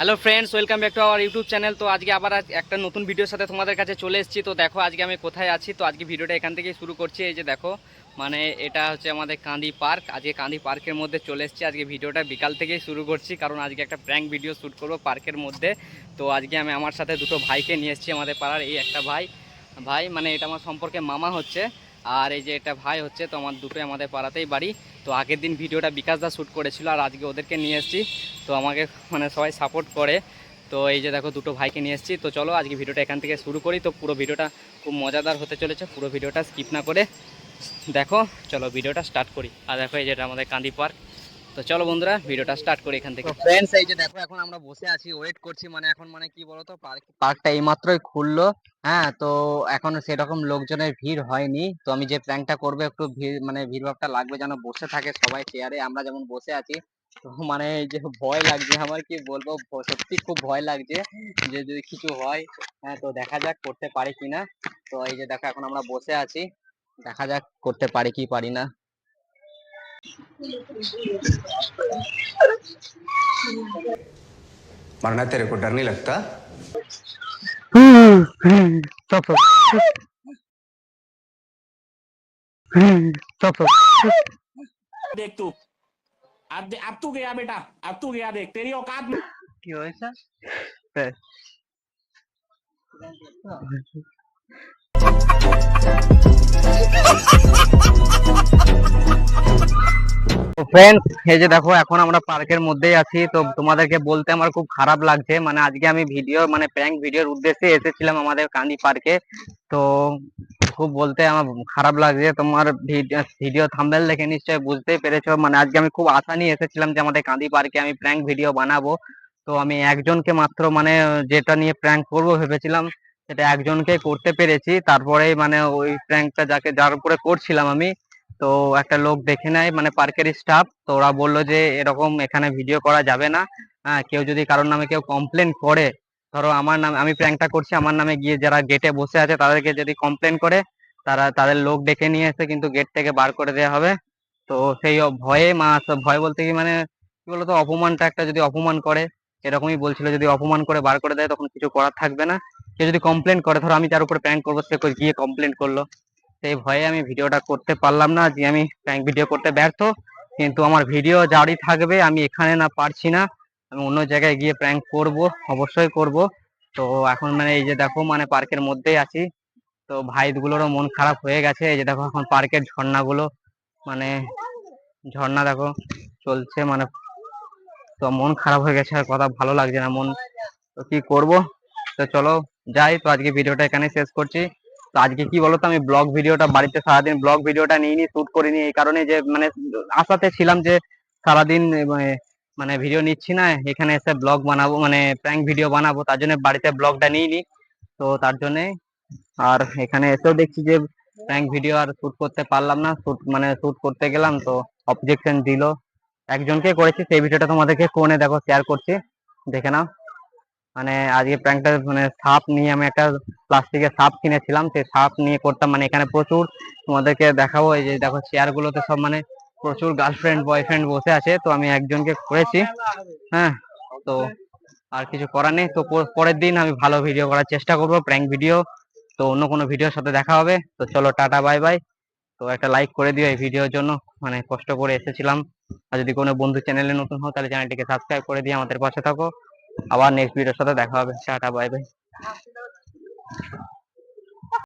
Hello friends welcome back to our YouTube channel তো আজকে আবার একটা নতুন ভিডিওর সাথে তোমাদের কাছে চলে এসেছি। তো দেখো আজকে আমি কোথায় আছি? তো আজকে ভিডিওটা এখান থেকেই শুরু করছি। এই যে দেখো মানে এটা হচ্ছে আমাদের কান্দি পার্ক। আজকে কান্দি পার্কের মধ্যে চলে এসেছি। আজকে ভিডিওটা বিকাল থেকেই শুরু করছি, কারণ আজকে একটা প্র্যাঙ্ক ভিডিও শ্যুট করব পার্কের মধ্যে। তো আজকে আমি আমার সাথে দুটো ভাইকে নিয়ে এসেছি আমাদের পাড়ার। এই একটা ভাই ভাই মানে এটা আমার সম্পর্কে মামা হচ্ছে। আর এই যে এটা ভাই হচ্ছে, তো আমার দুটোই আমাদের পাড়াতেই বাড়ি। তো আগের দিন ভিডিওটা বিকাশ দা শ্যুট করেছিল আর আজকে ওদেরকে নিয়ে এসেছি। তো আমাকে মানে সবাই সাপোর্ট করে। তো এই যে দেখো, দুটো ভাইকে নিয়ে এসেছি। তো চলো আজকে ভিডিওটা এখান থেকে শুরু করি। তো পুরো ভিডিওটা খুব মজাদার হতে চলেছে। পুরো ভিডিওটা স্কিপ না করে দেখো, চলো ভিডিওটা স্টার্ট করি। আর দেখো এই যেটা আমাদের কান্দি পার্ক তো চলো বন্ধুরা, ভিডিওটা স্টার্ট করি এখান থেকে। ফ্রেন্ডস এই যে দেখো, এখন আমরা বসে আছি ওয়েট করছি মানে এখন মানে কি বলতো পার্ক পার্কটা এইমাত্রই খুললো হ্যাঁ তো এখন সেরকম লোকজনের ভিড় হয়নি, তো আমি যে প্ল্যানটা করব, একটু ভিড় মানে ভিড় ভাবটা লাগবে, যেন বসে থাকে সবাই চেয়ারে আমরা যেমন বসে আছি, তো মানে যে ভয় লাগছে, আমার কি বলব সত্যি খুব ভয় লাগছে যে যদি কিছু হয় হ্যাঁ তো দেখা যাক করতে পারি কিনা, তো এই যে দেখো, এখন আমরা বসে আছি, দেখা যাক করতে পারি কি পারি না। मरना तेरे को डर नहीं लगता? देख तू। अब अब तू गया बेटा अब तू गया देख तेरी औकात में क्यों ऐसा? ফ্রেন্ডস এই যে দেখো, এখন আমরা পার্কের মধ্যেই আছি। তো তোমাদেরকে বলতে আমার খুব খারাপ লাগছে। মানে আজকে আমি ভিডিও মানে প্র্যাঙ্ক ভিডিওর উদ্দেশ্যে এসেছিলাম আমাদের কান্দি পার্কে তো খুব বলতে আমার খারাপ লাগছে। তোমার ভিডিও থাম্বেল দেখে নিশ্চয়ই বুঝতেই পেরেছ। মানে আজকে আমি খুব আশা নিয়ে এসেছিলাম যে আমাদের কান্দি পার্কে আমি প্র্যাঙ্ক ভিডিও বানাবো। তো আমি একজনকে মাত্র মানে যেটা নিয়ে প্র্যাঙ্ক করব ভেবেছিলাম, সেটা একজনকে করতে পেরেছি। তারপরে মানে ওই প্র্যাঙ্কটা যাকে, যার উপরে করছিলাম আমি তো একটা লোক দেখে নেয় মানে পার্কের স্টাফ তো ওরা বলল যে এরকম এখানে ভিডিও করা যাবে না। হ্যাঁ কেউ যদি কারোর নামে কেউ কমপ্লেন করে, ধরো আমার নামে, আমি প্র্যাঙ্কটা করছি, আমার নামে গিয়ে যারা গেটে বসে আছে তাদেরকে যদি কমপ্লেন করে, তারা, তাদের লোক ডেকে নিয়ে এসে কিন্তু গেট থেকে বার করে দেওয়া হবে। তো সেই ভয়ে, মা, ভয় বলতে কি মানে কি বলতো, অপমানটা একটা যদি অপমান করে, এরকমই বলছিল, যদি অপমান করে বার করে দেয় তখন কিছু করার থাকবে না। কেউ যদি কমপ্লেন করে, ধরো আমি যার উপরে প্র্যাঙ্ক করব, সে গিয়ে কমপ্লেন করল। সেই ভয়ে আমি ভিডিওটা করতে পারলাম না, যে আমি প্র্যাঙ্ক ভিডিও করতে ব্যর্থ। কিন্তু আমার ভিডিও জারি থাকবে, আমি এখানে না পারছি না। আমি অন্য জায়গায় গিয়ে প্র্যাঙ্ক করব, অবশ্যই করব। তো এখন মানে এই যে দেখো মানে পার্কের মধ্যেই আছি। তো ভাইগুলোরও মন খারাপ হয়ে গেছে। এই যে দেখো, এখন পার্কের ঝর্ণাগুলো মানে ঝর্ণা দেখো, চলছে মানে তো মন খারাপ হয়ে গেছে, আর কথা ভালো লাগছে না মন। তো কি করব? তো চলো যাই, তো আজকে ভিডিওটা এখানে শেষ করছি। তো আজকে কি বলতো, আমি ব্লগ ভিডিওটা, বাড়িতে সারাদিন ব্লগ ভিডিওটা নিইনি শুট করিনি, এই কারণে যে মানে আশাতে ছিলাম যে সারাদিন মানে মানে ভিডিও নিচ্ছি না, এখানে এসে ব্লগ বানাবো মানে প্র্যাঙ্ক ভিডিও বানাবো, তার জন্য বাড়িতে ব্লগটা নিয়ে নিইনি, তো তার জন্যে আর এখানে এসেও দেখছি যে প্র্যাঙ্ক ভিডিও আর শুট করতে পারলাম না শুট মানে শুট করতে গেলাম, তো অবজেকশন দিল, একজনকে করেছি, সেই ভিডিওটা তোমাদেরকে ফোনে দেখো শেয়ার করছি, দেখে নাও। মানে আজকে প্র্যাঙ্কটা মানে সাপ নিয়ে আমি একটা প্লাস্টিকের সাপ কিনেছিলাম, সেই সাপ নিয়ে করতাম। মানে এখানে প্রচুর তোমাদেরকে দেখাবো, এই যে দেখো চেয়ার গুলোতে সব মানে প্রচুর গার্লফ্রেন্ড বয়ফ্রেন্ড বসে আছে। তো আমি একজনকে করেছি হ্যাঁ তো আর কিছু করার নেই। তো পরের দিন আমি ভালো ভিডিও করার চেষ্টা করব প্র্যাঙ্ক ভিডিও তো অন্য কোনো ভিডিওর সাথে দেখা হবে। তো চলো, টাটা বাই বাই তো একটা লাইক করে দিও এই ভিডিওর জন্য। মানে কষ্ট করে এসেছিলাম। আর যদি কোনো বন্ধু চ্যানেলে নতুন হও, তাহলে চ্যানেলটিকে সাবস্ক্রাইব করে দিয়ে আমাদের পাশে থাকো। আবার নেক্সট ভিডিওর সাথে দেখা হবে। Tata bye bye